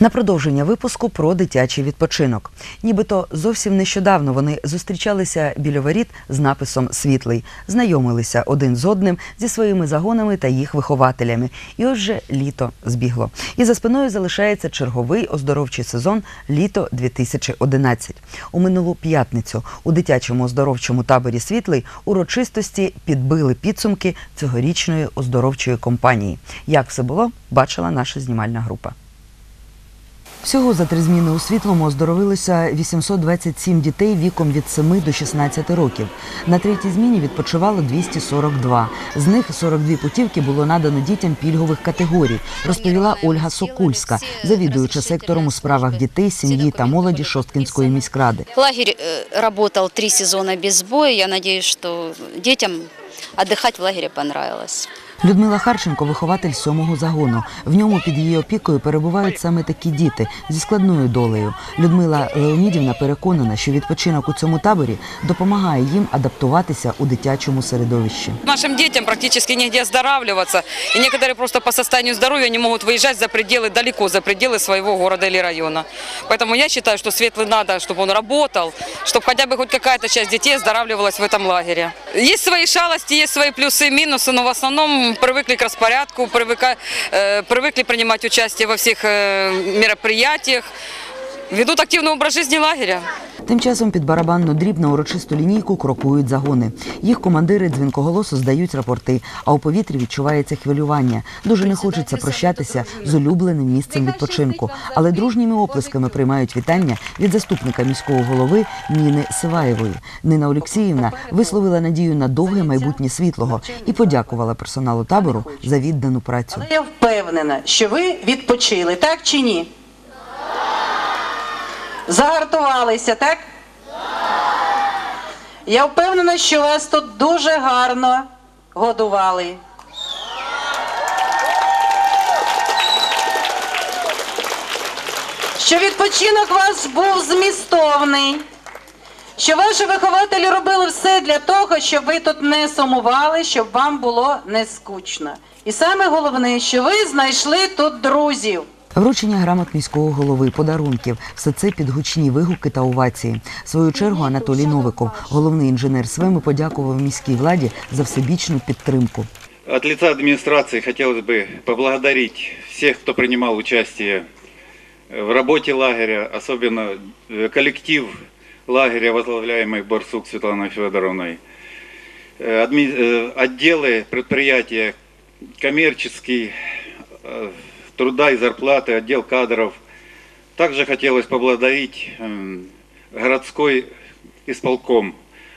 На продовження випуску про дитячий відпочинок. Нібито зовсім нещодавно вони зустрічалися біля воріт з написом Світлий, знайомилися один з одним зі своїми загонами та їх вихователями. І ось же літо збігло. І за спиною залишається черговий оздоровчий сезон літо 2011. У минулу п'ятницю у дитячому оздоровчому таборі Світлий урочистості підбили підсумки цьогорічної оздоровчої компанії. Як все було, бачила наша знімальна група. Всього за три зміни у світлому оздоровилося 827 дітей віком від 7 до 16 років. На третій зміні відпочивало 242. З них 42 путівки було надано дітям пільгових категорій, розповіла Ольга Сокульська, завідуюча сектором у справах дітей, сім'ї та молоді Шосткінської міськради. Лагерь э, работал три сезона без боя. Я надеюсь, что детям отдыхать в лагере понравилось. Людмила Харченко, вихователь сьомого загону. В ньому під її опікою перебувають саме такі діти зі складною долею. Людмила Леонідівна переконана, що відпочинок у цьому таборі допомагає їм адаптуватися у дитячому середовищі. Нашим детям практически негде оздоравливаться, и некоторые просто по состоянию здоровья не могут выезжать за пределы, далеко за пределы своего города или района. Поэтому я считаю, что Светлый надо, чтобы он работал, чтобы хотя бы хоть какая-то часть детей оздоравливалась в этом лагере. Есть свои шалости, есть свои плюсы и минусы, но в основном привыкли к распорядку, привыка- э, привыкли принимать участие во всех э, мероприятиях, ведут активный образ жизни лагеря. Тим часом під барабанну дріб на урочисту лінійку крокують загони. Їх командири дзвінкоголосу здають рапорти, а у повітрі відчувається хвилювання. Дуже не хочеться прощатися з улюбленим місцем відпочинку, але дружніми оплесками приймають вітання від заступника міського голови Ніни Сиваєвої. Нина Олексіївна висловила надію на довге майбутнє світлого і подякувала персоналу табору за віддану працю. Я впевнена, що ви відпочили, так чи ні? Загартувалися, так? Я впевнена, що вас тут дуже гарно годували. Що відпочинок вас був змістовний. Що ваші вихователі робили все для того, щоб ви тут не сумували, щоб вам було не скучно. І саме головне, що ви знайшли тут друзів. Вручення грамот міського голови, подарунків все це під гучні вигуки та овації. В свою чергу Анатолій Новиков, головний інженер СВЕМи, подякував міській владі за всебічну підтримку. От лица администрации хотелось бы поблагодарить всех, кто принимал участие в работе лагеря, особенно э, коллектив лагеря, возглавляемый Барсук Светланой Федоровной, Э, адми- э, отделы, предприятия, коммерческий, э, труда и зарплаты, отдел кадров. Также хотелось поблагодарить эм, городской исполком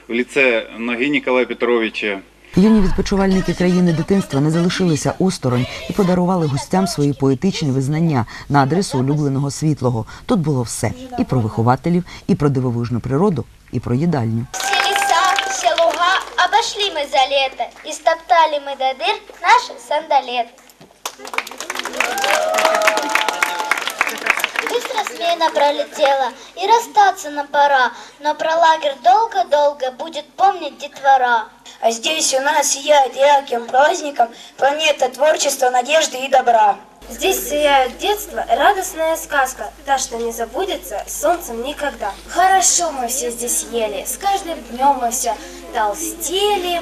в лице Ноги Николая Петровича, Юні відпочивальники країни дитинства не залишилися осторонь і подарували гостям свої поетичні визнання на адресу улюбленого світлого. Тут було все і про вихователів, і про дивовижну природу, і про їдальню. Все леса, все луга обошли мы за лето И стоптали мы до дыр наши сандалеты Быстро смена пролетела И расстаться нам пора Но про лагерь долго-долго Будет помнить детвора А здесь у нас сияет ярким праздником планета творчества, надежды и добра. Здесь сияет детство, радостная сказка, та, что не забудется солнцем никогда. Хорошо мы все здесь ели, с каждым днем мы все толстели.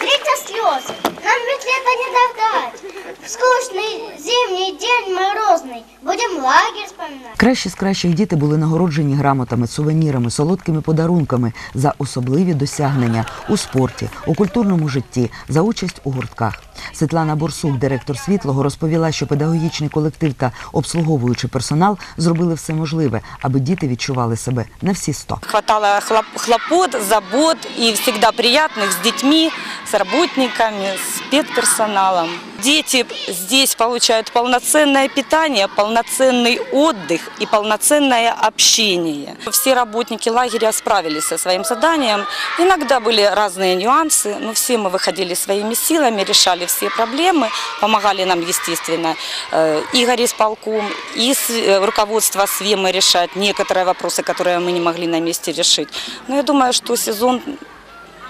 Лето слез, нам ведь лето не догнать В скучный зимний день морозный Будем лагерь вспоминать Кращі з кращих діти були нагороджені грамотами, сувенірами, солодкими подарунками за особливі досягнення у спорті, у культурному житті, за участь у гуртках. Світлана Борсук, директор світлого, розповіла, що педагогічний колектив та обслуговуючий персонал зробили все можливе, аби діти відчували себе на всі сто. Хватало хлоп- хлопот, забот и всегда приятных с детьми, с работниками, с педперсоналом. Дети здесь получают полноценное питание, полноценный отдых и полноценное общение. Все работники лагеря справились со своим заданием. Иногда были разные нюансы, но все мы выходили своими силами, решали все проблемы, помогали нам, естественно, э, Игорь исполком, и с- э, руководство СВЕМы решать некоторые вопросы, которые мы не могли на месте решить. Но я думаю, что сезон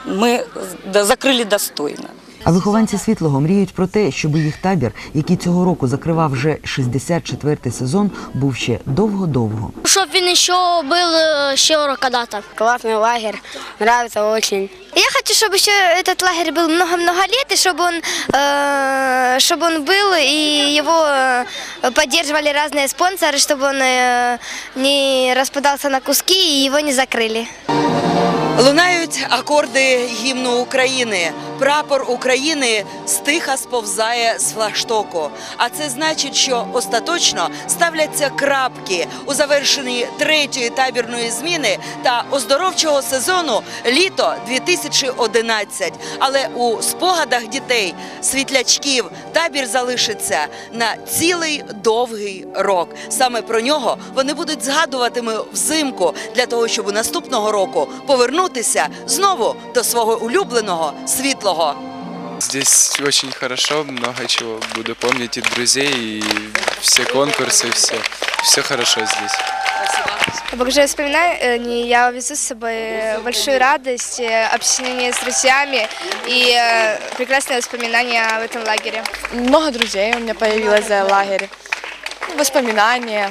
мы закрыли достойно. А вихованці світлого мріють про те, щоб їх табір, який цього року закривав вже 64-й сезон, був ще довго-довго. Щоб він ще був ще когда-то. Классный лагерь, нравится очень. Я хочу, чтобы еще этот лагерь был много-много лет, и чтобы он, э, чтобы он был, и его э, поддерживали разные спонсоры, чтобы он э, не распадался на куски, и его не закрыли. Лунають акорди гімну України. Прапор України стиха сповзає з флагштоку. А це значить, що остаточно ставляться крапки у завершенні третьої табірної зміни та оздоровчого сезону літо 2011. Але у спогадах дітей, світлячків, табір залишиться на цілий довгий рок. Саме про нього вони будуть згадуватиме взимку для того, щоб наступного року повернутися знову до свого улюбленого світлого. Здесь очень хорошо, много чего буду помнить и друзей, и все конкурсы, все. Все хорошо здесь. Обогревая воспоминания, я увезу с собой большую радость, э, общение с друзьями и э, прекрасные воспоминания в этом лагере. Много друзей у меня появилось за лагерь. Воспоминания.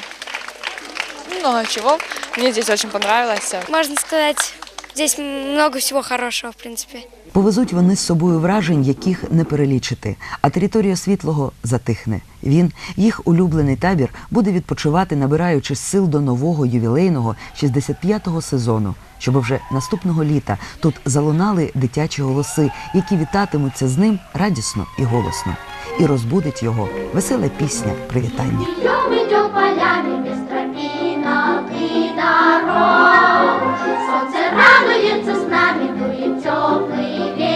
Много чего. Мне здесь очень понравилось. Можно сказать, здесь много всего хорошего, в принципе. Повезуть вони з собою вражень, яких не перелічити. А територія світлого затихне. Він, їх улюблений табір, буде відпочивати, набираючи сил до нового ювілейного 65-го сезону, щоб вже наступного літа тут залунали дитячі голоси, які вітатимуться з ним радісно і голосно. І розбудить його весела пісня привітання. Сонце радується, з нами дує теплий вітер.